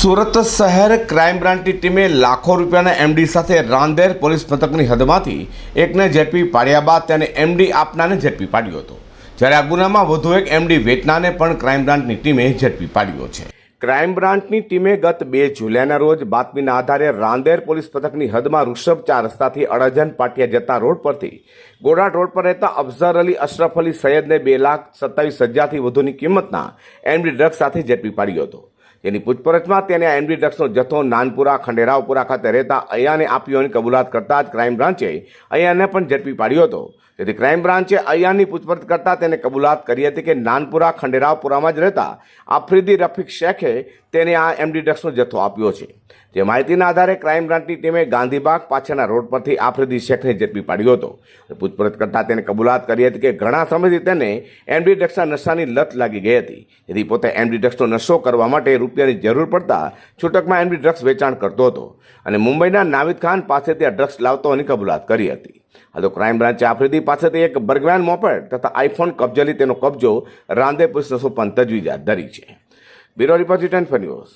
સુરત શહેર ક્રાઇમ બ્રાન્ચની ટીમે લાખો રૂપિયાના એમડી સાથે રાંદેર પોલીસ મથકની હદમાંથી એકને ઝડપી પાડ્યા બાદ તેને એમડી આપનાને ઝડપી પાડ્યો હતો. જ્યારે આ ગુનામાં વધુ એક એમડી વેચનાને પણ ક્રાઇમ બ્રાન્ચની ટીમે ઝડપી પાડ્યો છે. ક્રાઇમ બ્રાન્ચની ટીમે ગત બે જુલાઈના રોજ બાતમીના આધારે રાંદેર પોલીસ મથકની હદમાં ઋષભ ચાર રસ્તાથી અડજન પાટિયા જતા રોડ પરથી ગોડાટ રોડ પર રહેતા અફઝર અલી, અશરફ અલી સૈયદને બે લાખ સત્તાવીસ હજારથી વધુની કિંમતના એમડી ડ્રગ્સ સાથે ઝડપી પાડ્યો હતો. જેની પૂછપરછમાં તેને એમડી ડ્રગ્સનો જથ્થો નાનપુરા, ખંડેરાવપુરા ખાતે રહેતા અયાને આપ્યોની કબૂલાત કરતા જ ક્રાઇમ બ્રાન્ચે અયાને પણ ઝડપી પાડ્યો હતો. તેથી ક્રાઇમ બ્રાન્ચે અયાની પૂછપરછ કરતા તેને કબૂલાત કરી હતી કે નાનપુરા, ખંડેરાવપુરામાં જ રહેતા આફ્રિદી રફીક શેખે તેને આ એમડી ડ્રગ્સનો જથ્થો આપ્યો છે. જે માહિતીના આધારે ક્રાઇમ બ્રાન્ચની ટીમે ગાંધીબાગ પાછળના રોડ પરથી આફ્રિદી શેખને ઝડપી પાડ્યો હતો. પૂછપરછ કરતા તેને કબૂલાત કરી હતી કે ઘણા સમયથી તેને એમડી ડ્રગ્સના નશાની લત લાગી ગઈ હતી. તેથી પોતે એમડી ડ્રગ્સનો નશો કરવા માટે રૂપિયાની જરૂર પડતા છૂટકમાં એમડી ડ્રગ્સ વેચાણ કરતો હતો. અને મુંબઈના નાવિદ ખાન પાસેથી આ ડ્રગ્સ લાવતો હોવાની કબૂલાત કરી હતી. આ તો ક્રાઇમ બ્રાન્ચે આફ્રિદી પાસેથી એક બર્ગવાન મોપેડ તથા આઈફોન કબજે તેનો કબજો રાંદે પોલીસ નસો તજવીજ હાથ ધરી છે. Biro Deposit and Funny House.